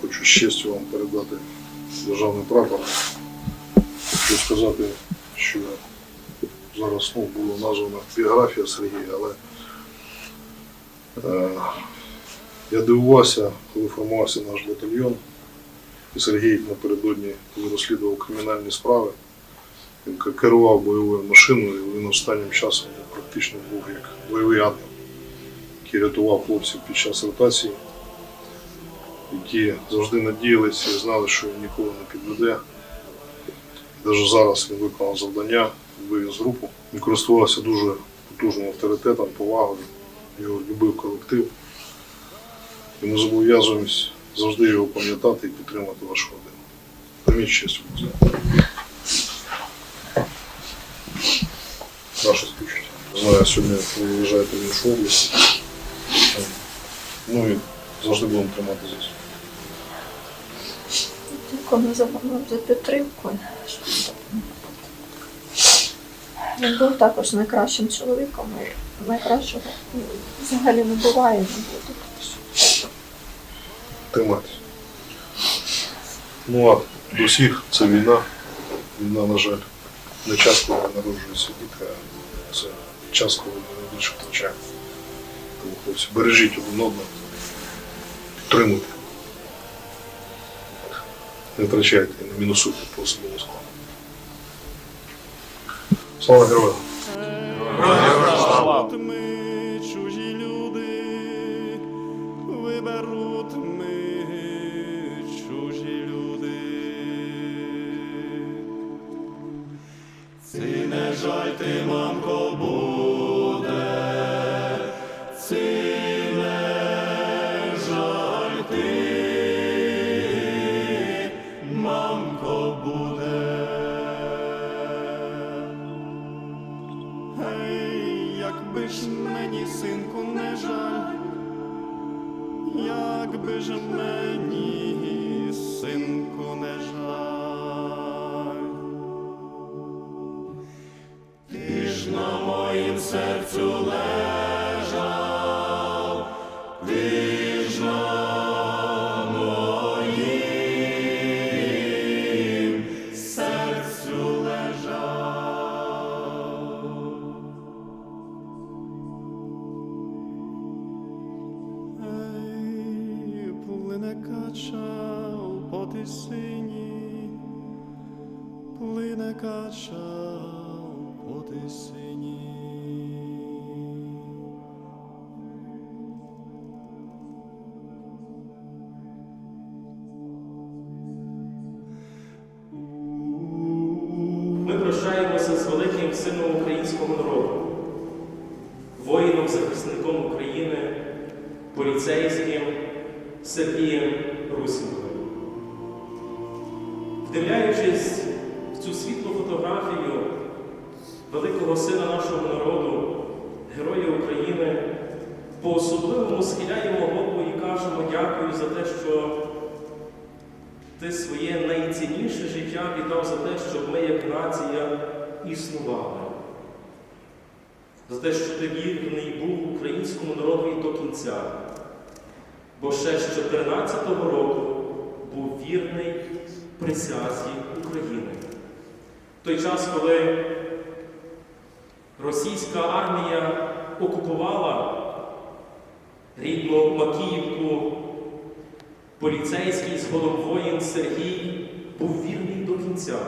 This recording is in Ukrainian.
Хочу з вам передати державний прапор. Хочу сказати, що зараз ну, було названа біографія Сергія, але е, я дивувався, коли формувався наш батальйон. І Сергій напередодні, коли розслідував кримінальні справи, він керував бойовою машиною, і він останнім часом практично був як бойовий ангел, який рятував хлопців під час ротації, які завжди надіялися і знали, що він ніколи не підведе. Навіть зараз він виконав завдання, вивіз групу. Він користувався дуже потужним авторитетом, повагою, його любив колектив. І ми зобов'язуємось завжди його пам'ятати і підтримати вашу родину. Прийміть честь. Наше співчуття. Знаю, сьогодні ви виїжджаєте в іншу область. Ну і завжди будемо тримати зв'язок. Дякую за, за підтримку. Він був також найкращим чоловіком, найкращого взагалі не буває. не буде. Тримайтесь. Ну а до всіх це війна. Війна, на жаль, не час, коли народжуються діти, а це час, коли ми найбільше втрачаємо. Тому, хлопці, бережіть один одного, підтримуйте. Не втрачайте, не мінусуйте по особливому складу. Слава героям! Виберуть ми чужі люди, виберуть ми чужі люди. Ці не жаль ти, мамко, буде, beija-me. Ей, плине кача у потисині, плине кача у потисині. Ми прощаємося з великим сином українського народу, воїном-захисником України, поліцейським Сергієм Русінковим. Вдивляючись в цю світлу фотографію великого сина нашого народу, Героя України, по-особливому схиляємо голову і кажемо дякую за те, що ти своє найцінніше життя віддав за те, щоб ми, як нація, існували. За те, що ти вірний був українському народу і до кінця. Бо ще з 14-го року був вірний присязі України. В той час, коли російська армія окупувала рідну Макіївку, поліцейський з воїн Сергій був вірний до кінця.